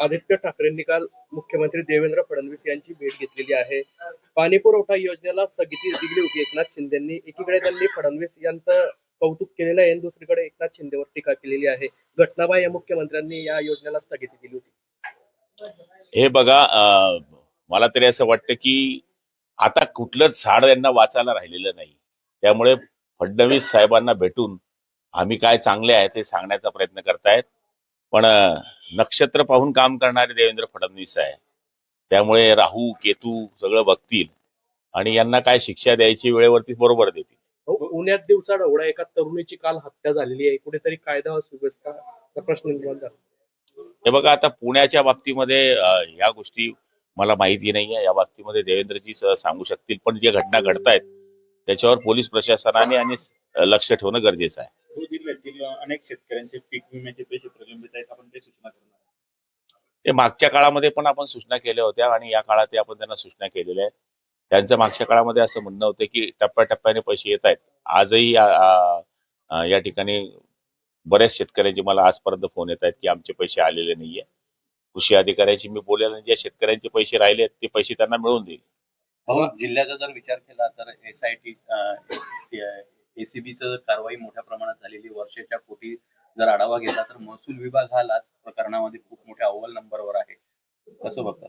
आदित्य ठाकरेंनी काल मुख्यमंत्री देवेंद्र फडणवीस यांची भेट घेतलेली आहे. पाणी पुरवठा योजनेला स्थगिती दिली होती एकनाथ शिंदेनी. एकीकडे त्यांनी फडणवीस यांचं कौतुक केलेलं आहे दुसरीकडे एकनाथ शिंदेवर टीका केलेली आहे. घटनाबाई या मुख्यमंत्र्यांनी या योजनेला स्थगिती दिली होती. हे बघा मला तरी असं वाटतं की आता कुठलंच झाड यांना वाचायला राहिलेलं नाही. त्यामुळे फडणवीस साहेबांना भेटून आम्ही काय चांगले आहे ते सांगण्याचा प्रयत्न करतायत. पण नक्षत्र पाहून काम करणारे देवेंद्र फडणवीस आहे. त्यामुळे राहू केतू सगळं बघतील आणि यांना काय शिक्षा द्यायची वेळेवरती बरोबर देतील. पुण्यात दिवसा ढवळा एका तरुणीची काल हत्या झालेली आहे. कुठेतरी कायदा सुव्यवस्था प्रश्न निर्माण झाला. हे बघा आता पुण्याच्या बाबतीमध्ये ह्या गोष्टी मला माहिती नाहीये. या बाबतीमध्ये देवेंद्रजी सांगू शकतील. पण जे घटना घडतायत त्याच्यावर पोलीस प्रशासनाने आणि लक्ष ठेवणं गरजेचं आहे. अनेक शेतकऱ्यांचे पीक विम्याचे पैसे प्रलंबित आहेत आपण ते सूचना करणार आहोत. ते मागच्या काळामध्ये पण आपण सूचना केल्या होत्या आणि या काळात आपण त्यांना सूचना केलेल्या आहेत. त्यांचं मागच्या काळामध्ये असं म्हणणं होतं की टप्प्याटप्प्याने पैसे येत आहेत. आजही या ठिकाणी बऱ्याच शेतकऱ्यांचे मला आजपर्यंत फोन येत आहेत की आमचे पैसे आलेले नाहीये. कृषी अधिकाऱ्याशी मी बोलेल आणि ज्या शेतकऱ्यांचे पैसे राहिले आहेत ते पैसे त्यांना मिळवून देईल. जिल्ह्याचा जर विचार केला तर एस आय टी एसीबीचं कारवाई मोठ्या प्रमाणात झालेली वर्षाच्या कोटी जर आढावा घेतला तर महसूल विभाग हा लाच प्रकरणामध्ये खूप मोठ्या अव्वल नंबरवर आहे. कसं बघतात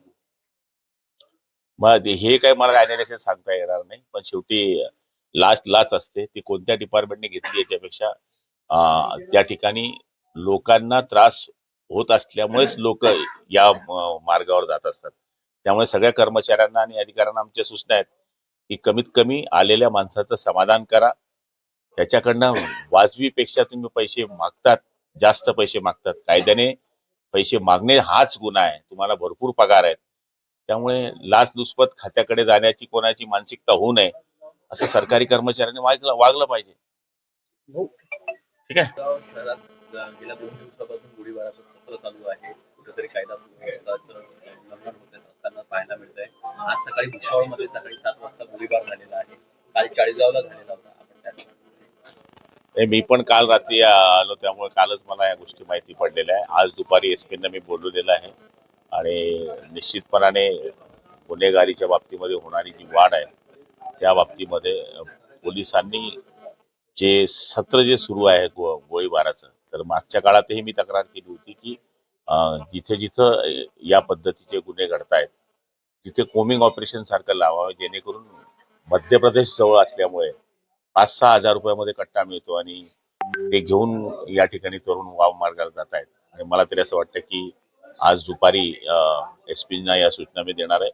हे काय मला अनालिसिस सांगता येणार नाही. पण शेवटी लाच लाच असते. ती कोणत्या डिपार्टमेंटने घेतली याच्यापेक्षा त्या ठिकाणी लोकांना त्रास होत असल्यामुळेच लोक या मार्गावर जात असतात. त्यामुळे सगळ्या कर्मचाऱ्यांना आणि अधिकाऱ्यांना आमच्या सूचना आहेत की कमीत कमी आलेल्या माणसाचं समाधान करा. त्याच्याकडनं वाजवीपेक्षा तुम्ही पैसे मागतात जास्त पैसे मागतात. कायद्याने पैसे मागणे हाच गुन्हा आहे. तुम्हाला भरपूर पगार आहेत. त्यामुळे लाचलुचपत खात्याकडे जाण्याची कोणाची मानसिकता होऊ नये असं सरकारी कर्मचाऱ्यांनी वागलं वागलं पाहिजे. ठीक आहे? गेल्या दोन दिवसापासून गोळीबाराचं सत्र चालू आहे. कुठेतरी कायदा असताना पाहायला मिळत आहे आज सकाळी भुसावळमध्ये सकाळी सात वाजता गोळीबार झालेला आहे. काल चाळीसगावला झालेला होता. मी पण काल रात्री आलो त्यामुळे कालच मला या गोष्टी माहिती पडलेल्या आहे. आज दुपारी एस पीना मी बोलवलेलं आहे. आणि निश्चितपणाने गुन्हेगारीच्या बाबतीमध्ये होणारी जी वाढ आहे त्या बाबतीमध्ये पोलिसांनी जे सत्र जे सुरू आहे गो- गोळीबाराचं तर मागच्या काळातही मी तक्रार केली होती की जिथे जिथं या पद्धतीचे गुन्हे घडतायत तिथे कोमिंग ऑपरेशन सारखं लावावं जेणेकरून मध्य प्रदेश जवळ असल्यामुळे पाच सहा हजार रुपयामध्ये कट्टा मिळतो आणि ते घेऊन या ठिकाणी तरुण वाव मार्गाला जात आहेत. आणि मला तरी असं वाटतं की आज दुपारी एस पीना या सूचना मी देणार आहे.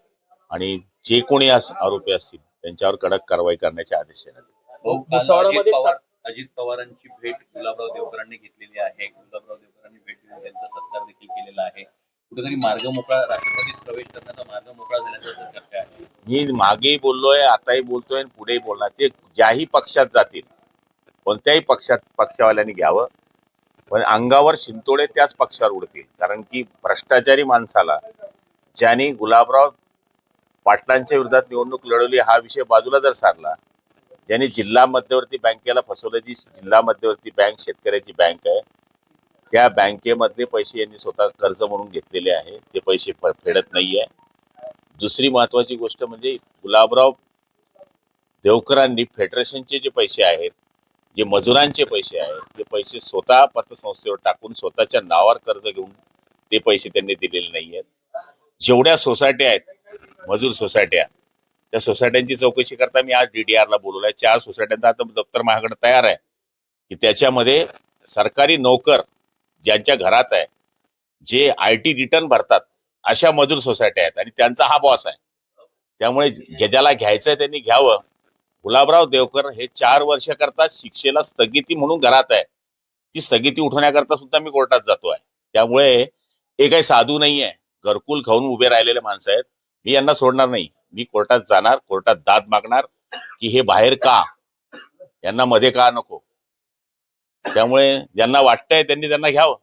आणि जे कोणी आज आरोपी असतील त्यांच्यावर कडक कारवाई करण्याचे आदेश अजित पवार अजित पवारांची भेट गुलाबराव देवकरांनी घेतलेली आहे. गुलाबराव देवकरांनी भेट घेऊन त्यांचा सत्कार देखील केलेला आहे. कुठेतरी मार्ग मोकळा राष्ट्रवादीत प्रवेश करण्याचा मार्ग मोकळा झाल्याचं चर्चा आहे. मी मागेही बोललोय आताही बोलतोय आणि पुढेही बोलणार. ते ज्याही पक्षात जातील कोणत्याही पक्षात पक्षवाल्यांनी घ्यावं. पण अंगावर शिंतोडे त्याच पक्षावर उडतील. कारण की भ्रष्टाचारी माणसाला ज्यांनी गुलाबराव पाटलांच्या विरोधात निवडणूक लढवली हा विषय बाजूला जर सारला ज्यांनी जिल्हा मध्यवर्ती बँकेला फसवलं जी जिल्हा मध्यवर्ती बँक शेतकऱ्याची बँक आहे त्या बँकेमधले पैसे यांनी स्वतः कर्ज म्हणून घेतलेले आहे. ते पैसे फ- फेडत नाहीये. दुसरी महत्वाची गोष्ट म्हणजे गुलाबराव देवकरांनी फेडरेशनचे जे पैसे आहेत जे मजुरांचे पैसे आहेत ते पैसे स्वतः पतसंस्थेवर टाकून स्वतःच्या नावावर कर्ज घेऊन ते पैसे त्यांनी दिलेले नाही आहेत जेवढ्या सोसायट्या आहेत मजूर सोसायट्या त्या सोसायट्यांची चौकशी करता मी आज डीडीआरला ला बोलवलाय. चार सोसायट्यांचा आता दप्तर माझ्याकडे तयार आहे. की त्याच्यामध्ये सरकारी नोकर ज्यांच्या घरात आहे जे आय टी रिटर्न भरतात अशा मजूर सोसायट्या आहेत आणि त्यांचा हा बॉस आहे. त्यामुळे ज्याला घ्यायचंय त्यांनी घ्यावं. गुलाबराव देवकर हे चार वर्ष करता शिक्षेला स्थगिती म्हणून घरात आहे. ती स्थगिती उठवण्याकरता सुद्धा मी कोर्टात जातोय त्यामुळे हे काही साधू नाही आहे. घरकुल खाऊन उभे राहिलेले माणसं आहेत. मी यांना सोडणार नाही. मी कोर्टात जाणार कोर्टात दाद मागणार की हे बाहेर का? यांना मध्ये का नको? त्यामुळे ज्यांना वाटतंय त्यांनी त्यांना घ्यावं.